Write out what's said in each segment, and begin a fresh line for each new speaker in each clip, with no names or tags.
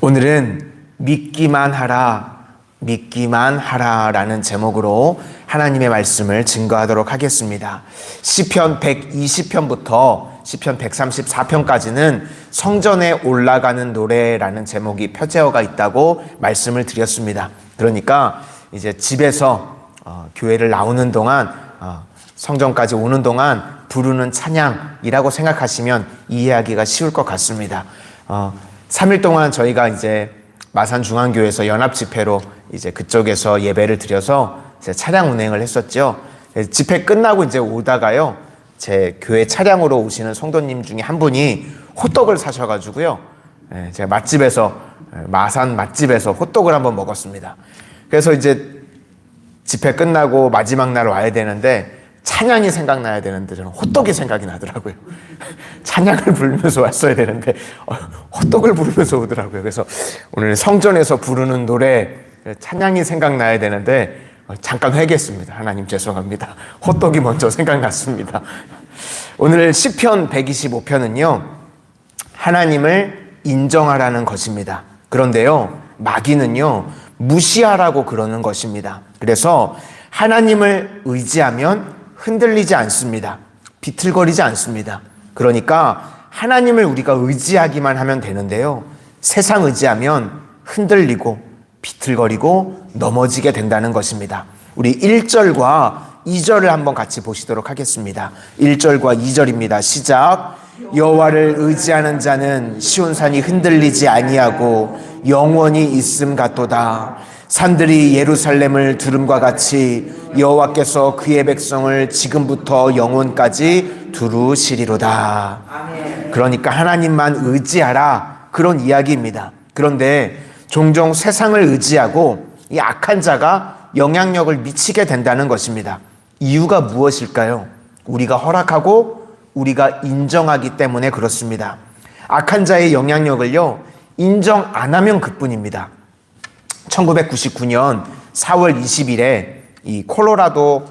오늘은 믿기만 하라, 믿기만 하라라는 제목으로 하나님의 말씀을 증거하도록 하겠습니다. 시편 120편부터 시편 134편까지는 성전에 올라가는 노래라는 제목이 표제어가 있다고 말씀을 드렸습니다. 그러니까 이제 집에서 어, 교회를 나오는 동안 어, 성전까지 오는 동안 부르는 찬양이라고 생각하시면 이해하기가 쉬울 것 같습니다. 어, 3일 동안 저희가 이제 마산 중앙교회에서 연합 집회로 이제 그쪽에서 예배를 드려서 이제 차량 운행을 했었죠. 집회 끝나고 이제 오다가요. 제 교회 차량으로 오시는 성도님 중에 한 분이 호떡을 사셔가지고요. 예, 제가 맛집에서 예, 마산 맛집에서 호떡을 한번 먹었습니다. 그래서 이제 집회 끝나고 마지막 날 와야 되는데 찬양이 생각나야 되는데 저는 호떡이 생각이 나더라고요. 찬양을 부르면서 왔어야 되는데 어, 호떡을 부르면서 오더라고요. 그래서 오늘 성전에서 부르는 노래 찬양이 생각나야 되는데 어, 잠깐 회개했습니다. 하나님 죄송합니다. 호떡이 먼저 생각났습니다. 오늘 시편 125편은요. 하나님을 인정하라는 것입니다. 그런데요. 마귀는요. 무시하라고 그러는 것입니다. 그래서 하나님을 의지하면 흔들리지 않습니다. 비틀거리지 않습니다. 그러니까 하나님을 우리가 의지하기만 하면 되는데요. 세상 의지하면 흔들리고 비틀거리고 넘어지게 된다는 것입니다. 우리 1절과 2절을 한번 같이 보시도록 하겠습니다. 1절과 2절입니다. 시작. 여호와를 의지하는 자는 시온 산이 흔들리지 아니하고 영원히 있음 같도다. 산들이 예루살렘을 두름과 같이 여호와께서 그의 백성을 지금부터 영원까지 두루시리로다. 그러니까 하나님만 의지하라 그런 이야기입니다. 그런데 종종 세상을 의지하고 이 악한 자가 영향력을 미치게 된다는 것입니다. 이유가 무엇일까요? 우리가 허락하고 우리가 인정하기 때문에 그렇습니다. 악한 자의 영향력을요, 인정 안 하면 그뿐입니다. 1999년 4월 20일에 이 콜로라도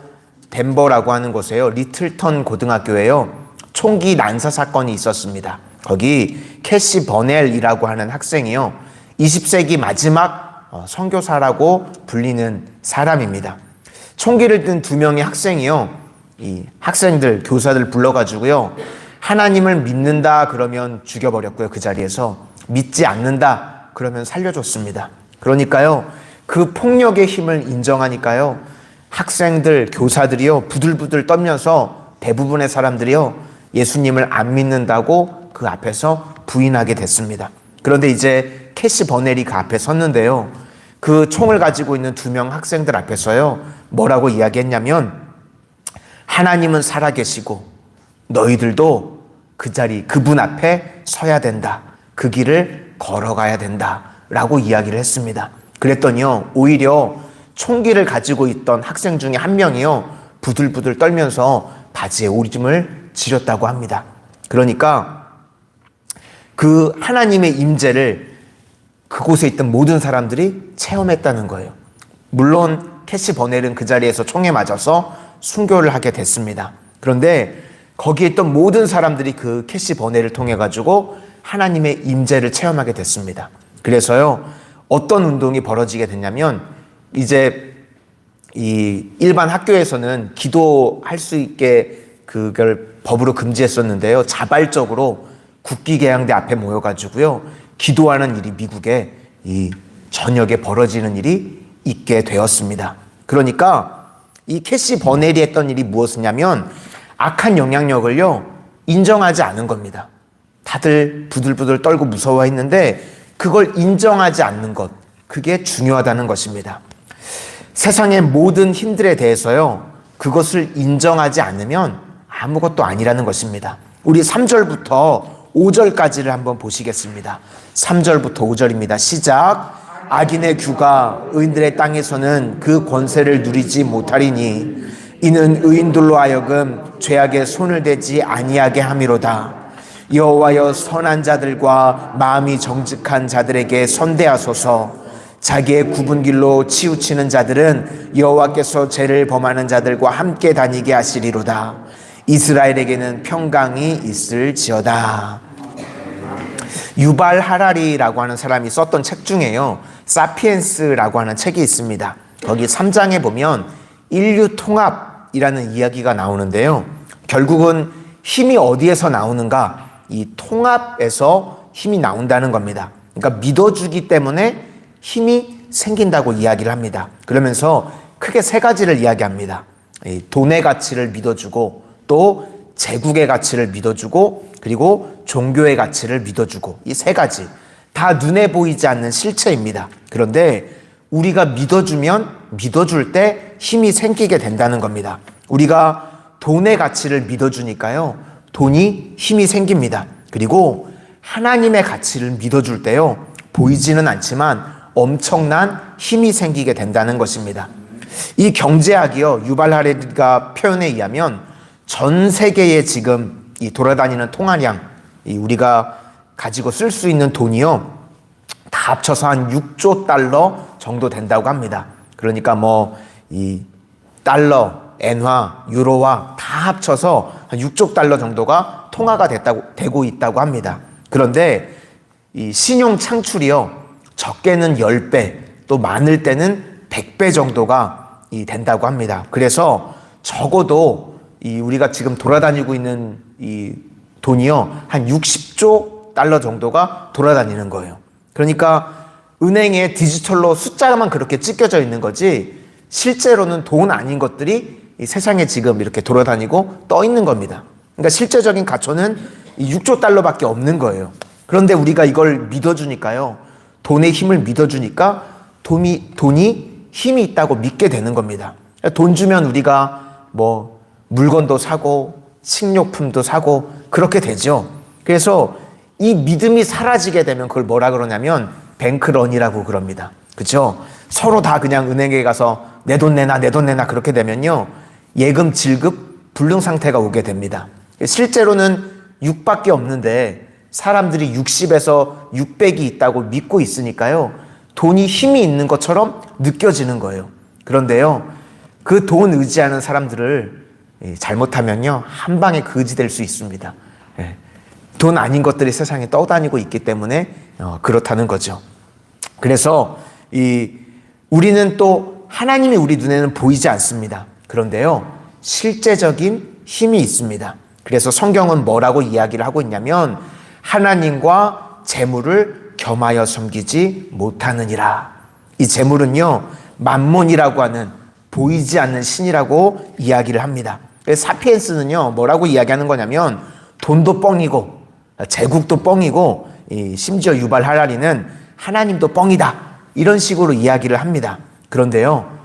덴버라고 하는 곳에요. 리틀턴 고등학교에요. 총기 난사 사건이 있었습니다. 거기 캐시 버넬이라고 하는 학생이요. 20세기 마지막 어, 선교사라고 불리는 사람입니다. 총기를 든 두 명의 학생이요. 이 학생들, 교사들 불러가지고요. 하나님을 믿는다 그러면 죽여버렸고요. 그 자리에서. 믿지 않는다 그러면 살려줬습니다. 그러니까요. 그 폭력의 힘을 인정하니까요. 학생들, 교사들이요. 부들부들 떨면서 대부분의 사람들이요. 예수님을 안 믿는다고 그 앞에서 부인하게 됐습니다. 그런데 이제 캐시 버넬이 그 앞에 섰는데요. 그 총을 가지고 있는 두 명 학생들 앞에서요. 뭐라고 이야기했냐면 하나님은 살아계시고 너희들도 그 자리, 그분 앞에 서야 된다. 그 길을 걸어가야 된다. 라고 이야기를 했습니다. 그랬더니요, 오히려 총기를 가지고 있던 학생 중에 한 명이요, 부들부들 떨면서 바지에 오줌을 지렸다고 합니다. 그러니까 그 하나님의 임재를 그곳에 있던 모든 사람들이 체험했다는 거예요. 물론 캐시 버넬은 그 자리에서 총에 맞아서 순교를 하게 됐습니다. 그런데 거기에 있던 모든 사람들이 그 캐시 버넬을 통해 가지고 하나님의 임재를 체험하게 됐습니다. 그래서요 어떤 운동이 벌어지게 됐냐면 이제 이 일반 학교에서는 기도할 수 있게 그걸 법으로 금지했었는데요 자발적으로 국기개양대 앞에 모여가지고요 기도하는 일이 미국에 이 저녁에 벌어지는 일이 있게 되었습니다. 그러니까 이 캐시 버넬이 했던 일이 무엇이냐면 악한 영향력을요 인정하지 않은 겁니다. 다들 부들부들 떨고 무서워했는데 그걸 인정하지 않는 것 그게 중요하다는 것입니다. 세상의 모든 힘들에 대해서요 그것을 인정하지 않으면 아무것도 아니라는 것입니다. 우리 3절부터 5절까지를 한번 보시겠습니다. 3절부터 5절입니다. 시작. 악인의 규가 의인들의 땅에서는 그 권세를 누리지 못하리니 이는 의인들로 하여금 죄악에 손을 대지 아니하게 함이로다. 여호와여 선한 자들과 마음이 정직한 자들에게 선대하소서. 자기의 굽은 길로 치우치는 자들은 여호와께서 죄를 범하는 자들과 함께 다니게 하시리로다. 이스라엘에게는 평강이 있을지어다. 유발 하라리라고 하는 사람이 썼던 책 중에요. 사피엔스라고 하는 책이 있습니다. 거기 3장에 보면 인류 통합이라는 이야기가 나오는데요. 결국은 힘이 어디에서 나오는가? 이 통합에서 힘이 나온다는 겁니다. 그러니까 믿어주기 때문에 힘이 생긴다고 이야기를 합니다. 그러면서 크게 세 가지를 이야기합니다. 이 돈의 가치를 믿어주고 또 제국의 가치를 믿어주고 그리고 종교의 가치를 믿어주고 이 세 가지 다 눈에 보이지 않는 실체입니다. 그런데 우리가 믿어주면 믿어줄 때 힘이 생기게 된다는 겁니다. 우리가 돈의 가치를 믿어주니까요. 돈이 힘이 생깁니다. 그리고 하나님의 가치를 믿어줄 때요. 보이지는 않지만 엄청난 힘이 생기게 된다는 것입니다. 이 경제학이요. 유발 하레리가 표현에 의하면 전 세계에 지금 이 돌아다니는 통화량, 이 우리가 가지고 쓸 수 있는 돈이요. 다 합쳐서 한 6조 달러 정도 된다고 합니다. 그러니까 뭐 이 달러, 엔화, 유로와 다 합쳐서 한 6조 달러 정도가 통화가 됐다고 되고 있다고 합니다. 그런데 이 신용 창출이요. 적게는 10배, 또 많을 때는 100배 정도가 이 된다고 합니다. 그래서 적어도 이 우리가 지금 돌아다니고 있는 이 돈이요. 한 60조 달러 정도가 돌아다니는 거예요. 그러니까 은행에 디지털로 숫자만 그렇게 찢겨져 있는 거지 실제로는 돈 아닌 것들이 이 세상에 지금 이렇게 돌아다니고 떠 있는 겁니다. 그러니까 실제적인 가초는 이 6조 달러밖에 없는 거예요. 그런데 우리가 이걸 믿어주니까요. 돈의 힘을 믿어주니까 돈이, 돈이 힘이 있다고 믿게 되는 겁니다. 돈 주면 우리가 뭐 물건도 사고 식료품도 사고 그렇게 되죠. 그래서 이 믿음이 사라지게 되면 그걸 뭐라 그러냐면 뱅크런이라고 그럽니다. 그죠? 서로 다 그냥 은행에 가서 내 돈 내놔, 내 돈 내놔 그렇게 되면요. 예금 질급 불능 상태가 오게 됩니다. 실제로는 6밖에 없는데 사람들이 60에서 600이 있다고 믿고 있으니까요. 돈이 힘이 있는 것처럼 느껴지는 거예요. 그런데요. 그 돈 의지하는 사람들을 예, 잘못하면요. 한 방에 거지 될 수 있습니다. 예. 돈 아닌 것들이 세상에 떠다니고 있기 때문에 어, 그렇다는 거죠. 그래서 이 우리는 또 하나님이 우리 눈에는 보이지 않습니다. 그런데요. 실제적인 힘이 있습니다. 그래서 성경은 뭐라고 이야기를 하고 있냐면 하나님과 재물을 겸하여 섬기지 못하느니라. 이 재물은요. 만몬이라고 하는 보이지 않는 신이라고 이야기를 합니다. 사피엔스는요. 뭐라고 이야기하는 거냐면 돈도 뻥이고 제국도 뻥이고 심지어 유발 하라리는 하나님도 뻥이다. 이런 식으로 이야기를 합니다. 그런데요.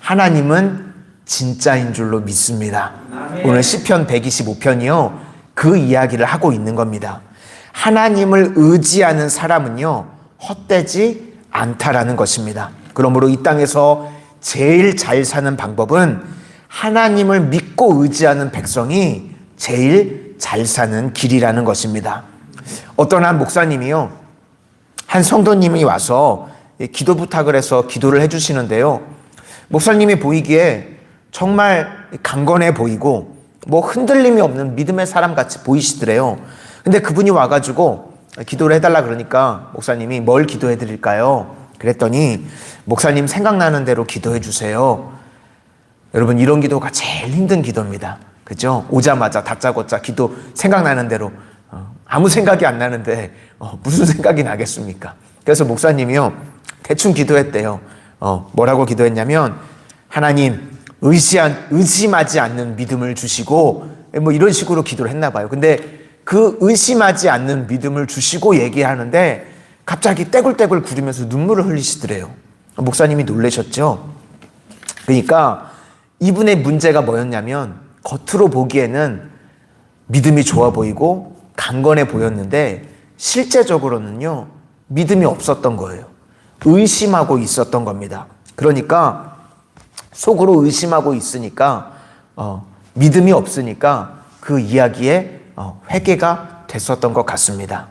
하나님은 진짜인 줄로 믿습니다. 오늘 시편 125편이요. 그 이야기를 하고 있는 겁니다. 하나님을 의지하는 사람은요. 헛되지 않다라는 것입니다. 그러므로 이 땅에서 제일 잘 사는 방법은 하나님을 믿고 의지하는 백성이 제일 잘 사는 길이라는 것입니다. 어떤 한 목사님이요. 한 성도님이 와서 기도 부탁을 해서 기도를 해주시는데요. 목사님이 보이기에 정말 강건해 보이고 뭐 흔들림이 없는 믿음의 사람 같이 보이시더래요. 근데 그분이 와가지고 기도를 해달라 그러니까 목사님이 뭘 기도해 드릴까요? 그랬더니 목사님 생각나는 대로 기도해 주세요. 여러분 이런 기도가 제일 힘든 기도입니다. 그죠? 오자마자 다짜고짜 기도 생각나는 대로 어, 아무 생각이 안 나는데 어, 무슨 생각이 나겠습니까? 그래서 목사님이요 대충 기도했대요. 어, 뭐라고 기도했냐면 하나님 의시한, 의심하지 않는 믿음을 주시고 뭐 이런 식으로 기도를 했나 봐요. 근데 그 의심하지 않는 믿음을 주시고 얘기하는데 갑자기 떼굴떼굴 구르면서 눈물을 흘리시더래요. 목사님이 놀라셨죠. 그러니까 이분의 문제가 뭐였냐면 겉으로 보기에는 믿음이 좋아 보이고 강건해 보였는데 실제적으로는요 믿음이 없었던 거예요. 의심하고 있었던 겁니다. 그러니까 속으로 의심하고 있으니까 어, 믿음이 없으니까 그 이야기에 어, 회개가 됐었던 것 같습니다.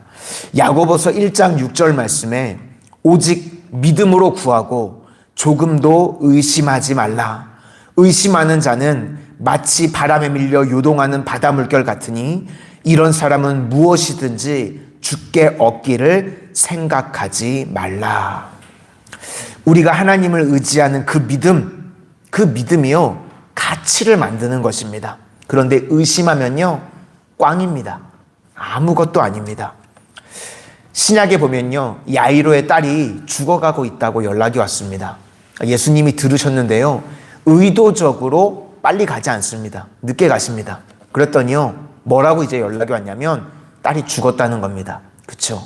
야고보서 1장 6절 말씀에 오직 믿음으로 구하고 조금도 의심하지 말라. 의심하는 자는 마치 바람에 밀려 요동하는 바다 물결 같으니 이런 사람은 무엇이든지 죽게 얻기를 생각하지 말라. 우리가 하나님을 의지하는 그 믿음, 그 믿음이요, 가치를 만드는 것입니다. 그런데 의심하면요, 꽝입니다. 아무것도 아닙니다. 신약에 보면요, 야이로의 딸이 죽어가고 있다고 연락이 왔습니다. 예수님이 들으셨는데요, 의도적으로 빨리 가지 않습니다. 늦게 가십니다. 그랬더니요, 뭐라고 이제 연락이 왔냐면, 딸이 죽었다는 겁니다. 그쵸?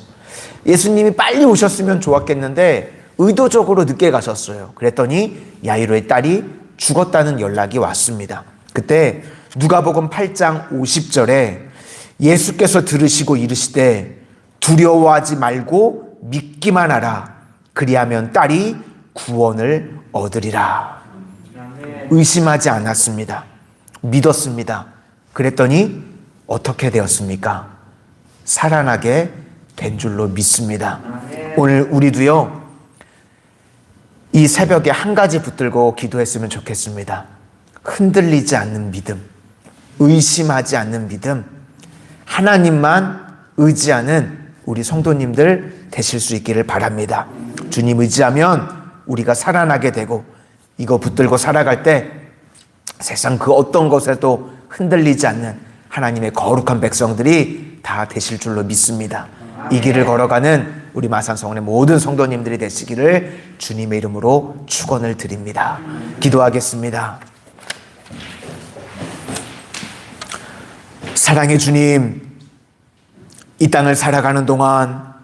예수님이 빨리 오셨으면 좋았겠는데, 의도적으로 늦게 가셨어요. 그랬더니, 야이로의 딸이 죽었다는 연락이 왔습니다. 그때, 누가복음 8장 50절에 예수께서 들으시고 이르시되, 두려워하지 말고 믿기만 하라. 그리하면 딸이 구원을 얻으리라. 의심하지 않았습니다. 믿었습니다. 그랬더니 어떻게 되었습니까? 살아나게 된 줄로 믿습니다. 오늘 우리도요, 이 새벽에 한 가지 붙들고 기도했으면 좋겠습니다. 흔들리지 않는 믿음, 의심하지 않는 믿음, 하나님만 의지하는 우리 성도님들 되실 수 있기를 바랍니다. 주님 의지하면 우리가 살아나게 되고 이거 붙들고 살아갈 때 세상 그 어떤 것에도 흔들리지 않는 하나님의 거룩한 백성들이 다 되실 줄로 믿습니다. 이 길을 걸어가는 우리 마산성원의 모든 성도님들이 되시기를 주님의 이름으로 축원을 드립니다. 기도하겠습니다. 사랑의 주님, 이 땅을 살아가는 동안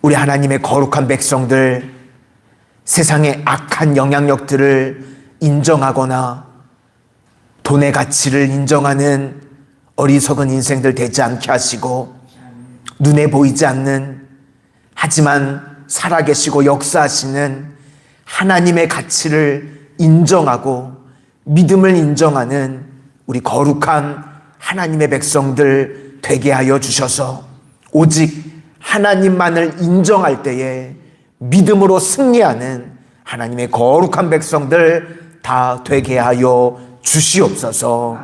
우리 하나님의 거룩한 백성들 세상의 악한 영향력들을 인정하거나 돈의 가치를 인정하는 어리석은 인생들 되지 않게 하시고 눈에 보이지 않는 하지만 살아계시고 역사하시는 하나님의 가치를 인정하고 믿음을 인정하는 우리 거룩한 하나님의 백성들 되게 하여 주셔서 오직 하나님만을 인정할 때에 믿음으로 승리하는 하나님의 거룩한 백성들 다 되게 하여 주시옵소서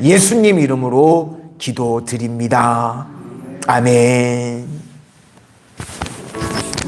예수님 이름으로 기도드립니다. 아멘.